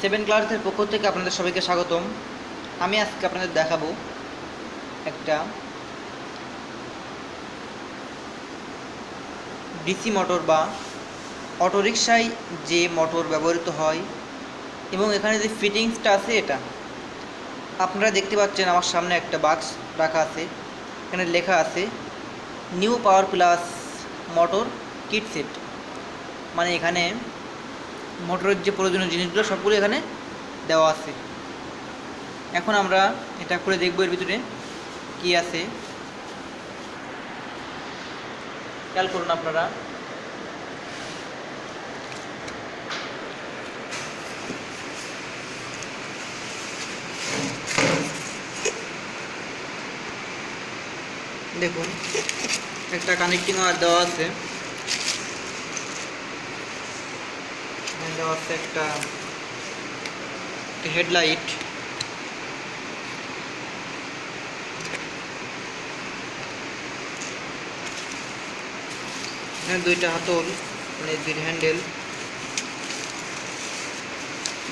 Seven ক্লাসের পক্ষ থেকে আপনাদের সবাইকে স্বাগতম। আমি আজকে আপনাদের দেখাবো একটা ডিসি মোটর বা অটোরিকশায় যে মোটর ব্যবহৃত হয় এবং এখানে যে ফিটিংসটা আছে এটা। আপনারা দেখতে পাচ্ছেন আমার সামনে একটা বাক্স রাখা আছে। এখানে লেখা আছে new power plus motor kit set মানে এখানে মোটরের যে প্রয়োজনীয় জিনিসগুলো সবগুলো এখানে দেওয়া আছে। এখন আমরা এটা করে দেখব এর ভিতরে কি আছে। খেয়াল করুন আপনারা। দেখুন, একটা কানেক্টিং ওয়ার দেওয়া আছে। এখানে দেওয়া আছে একটা হেডলাইট এখানে দুইটা হাতল মানে দুইটা হ্যান্ডেল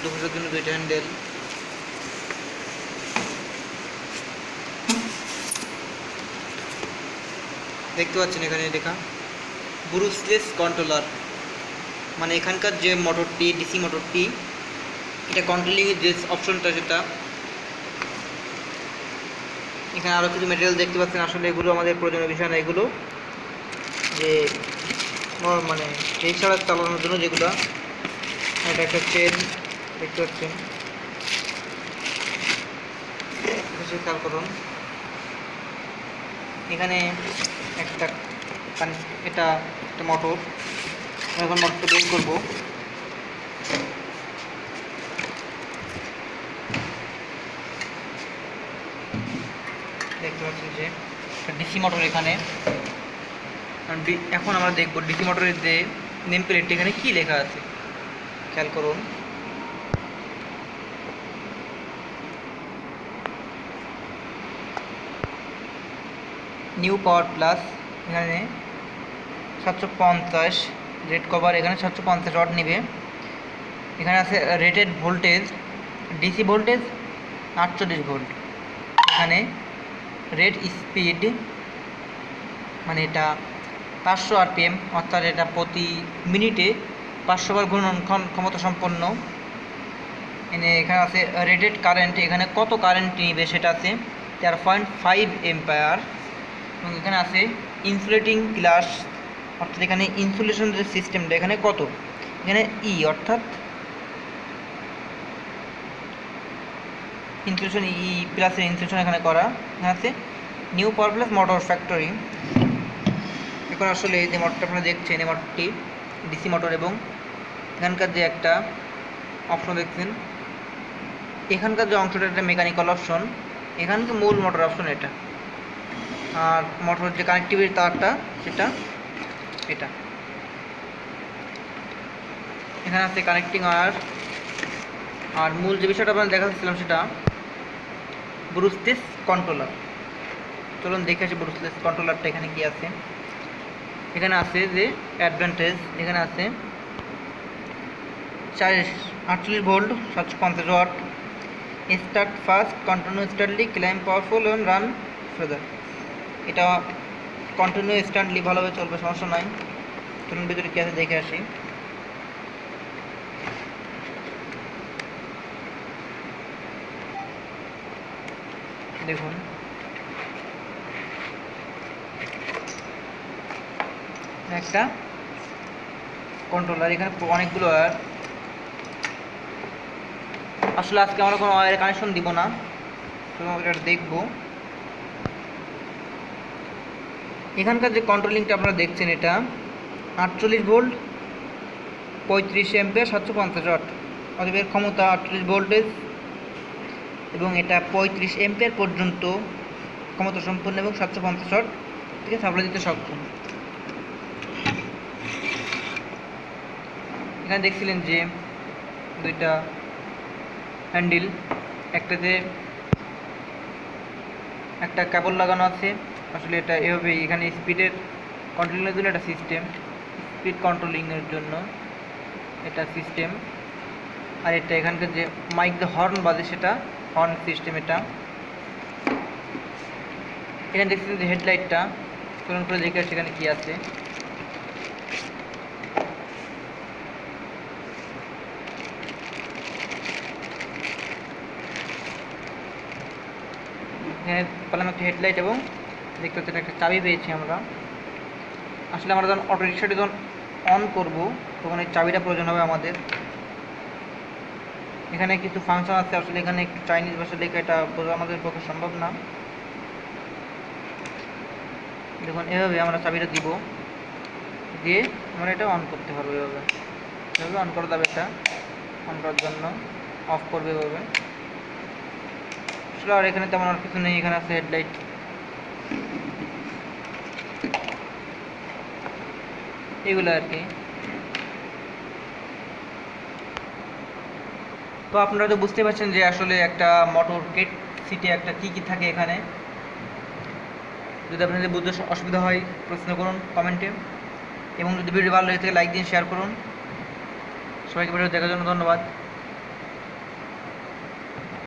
দুপুরের জন্য দুইটা হ্যান্ডেল দেখতে পাচ্ছেন এখানে লেখা ব্রুসলেস কন্ট্রোলার মানে এখানকার যে মোটরটি, ডিসি মোটরটি, এটা কন্ট্রোলিংয়ের যে অপশনটা সেটা। এখানে আরও কিছু মেটেরিয়াল দেখতে পাচ্ছেন, আসলে এগুলো আমাদের প্রয়োজনীয় বিষয় না, এগুলো যে মানে এই ছাড়া চালানোর জন্য যেগুলো, এটা একটা চেন দেখতে পাচ্ছেন। এখানে একটা এটা একটা মোটর এখন মোটরটা বের করব। দেখতে পাচ্ছেন যে ডিসি মোটর এখানে। এখন আমরা দেখব ডিসি মোটরের যে নেম প্লেট এখানে কি লেখা আছে। খেয়াল করুন। নিউ পাওয়ার প্লাস, এখানে সাতশো পঞ্চাশ। রেড কভার, এখানে সাতশো পঞ্চাশ ওয়াট নেবে। এখানে আছে রেটেড ভোল্টেজ ডিসি ভোল্টেজ আটচল্লিশ ভোল্ট এখানে রেড স্পিড মানে এটা পাঁচশো আরপিএম অর্থাৎ এটা প্রতি মিনিটে পাঁচশো বার ঘূর্ণন ক্ষম- ক্ষমতা সম্পন্ন। এনে এখানে আছে রেটেড কারেন্ট এখানে কত কারেন্ট নিবে সেটা আছে তেরো পয়েন্ট ফাইভ এম্পায়ার এবং এখানে আছে ইনসুলেটিং গ্লাস অর্থাৎ এখানে ইনসুলেশন যে সিস্টেমটা এখানে কত? এখানে ই অর্থাৎ ইনসুলেশন ই প্লাসের ইনসুলেশন এখানে করা। এখানে আছে new power plus motor factory এখন আসলে যে মোটরটা আপনারা দেখছেন, এই মোটরটি ডিসি মোটর এবং এখানকার যে একটা অপশন দেখছেন, এখানকার যে অংশটা একটা মেকানিক্যাল অপশন এখানকার মূল মোটর অপশন এটা। আর মোটরের যে কানেক্টিভিটি তারটা, সেটা এটা। এখানে আছে কানেক্টিং ওয়্যার আর মূল যে বিষয়টা আপনার দেখাচ্ছিলাম সেটা ব্রুসলেস কন্ট্রোলার চলুন দেখে আসি ব্রুসলেস কন্ট্রোলারটা এখানে কি আছে। এখানে আছে যে অ্যাডভান্টেজ এখানে আছে চার আটচল্লিশ ভোল্ট, সাতশো পঞ্চাশ watt. Start fast continue steadily climb powerful এবং রান ফ্রেদার এটা কন্টিনিউ স্ট্যান্ডলি ভালোভাবে চলবে, সমস্যা নাই। চলুন ভিতরে কি আছে দেখে আসি। দেখুন। একটা কন্ট্রোলার এখানে অনেকগুলো ওয়্যার আসলে আজকে আমরা কোনো ওয়্যারের কানেকশন দিব না। শুধুমাত্র এটা দেখব। এখানকার যে কন্ট্রোলিংটা আপনারা দেখছেন এটা, আটচল্লিশ ভোল্ট, পঁয়ত্রিশ এম্পিয়ার সাতশো পঞ্চাশ ওয়াট। অতএব এর ক্ষমতা আটচল্লিশ ভোল্টেজ এবং এটা পঁয়ত্রিশ এম্পিয়ার পর্যন্ত ক্ষমতা সম্পন্ন এবং সাতশো পঞ্চাশ ওয়াট। থেকে সাপ্লাই দিতে সক্ষম। এখানে দেখছিলেন যে দুইটা হ্যান্ডেল একটাতে একটা কেবল লাগানো আছে। আসলে এটা এভাবে এখানে স্পিডের কন্ট্রোলিংয়ের জন্য একটা সিস্টেম স্পিড কন্ট্রোলিংয়ের জন্য এটা সিস্টেম আর এটা এখানকার যে মাইক দিয়ে হর্ন বাজে সেটা হর্ন সিস্টেম এটা। এখানে দেখছি যে হেডলাইটটা চলুন করে দেখে সেখানে কী আছে। এখানে পেলাম একটা হেডলাইট এবং দেখতে পাচ্ছেন একটা চাবি পেয়েছি আমরা। আসলে আমরা যখন অটো রিক্সাটি যখন অন করব, তখন এই চাবিটা প্রয়োজন হবে আমাদের। এখানে কিছু ফাংশন আছে, আসলে এখানে একটু চাইনিজ ভাষা লেখা এটা বোঝা আমাদের পক্ষে সম্ভব না। দেখুন, এভাবে আমরা চাবিটা দিব। দিয়ে আমরা এটা অন করতে পারব এভাবে। এভাবে অন করে দেবে এটা। অন করার জন্য অফ করবে এভাবে। আসলে আর এখানে তেমন আর কিছু নেই, এখানে আছে হেডলাইট এগুলো আর কি। তো আপনারা তো বুঝতে পারছেন যে আসলে একটা মোটর কেট সিটে একটা কী কী থাকে এখানে। যদি আপনাদের বুঝতে অসুবিধা হয়, প্রশ্ন করুন কমেন্টে এবং যদি ভিডিও ভালো লেগে থাকে লাইক দিন শেয়ার করুন। সবাইকে ভিডিও দেখার জন্য ধন্যবাদ।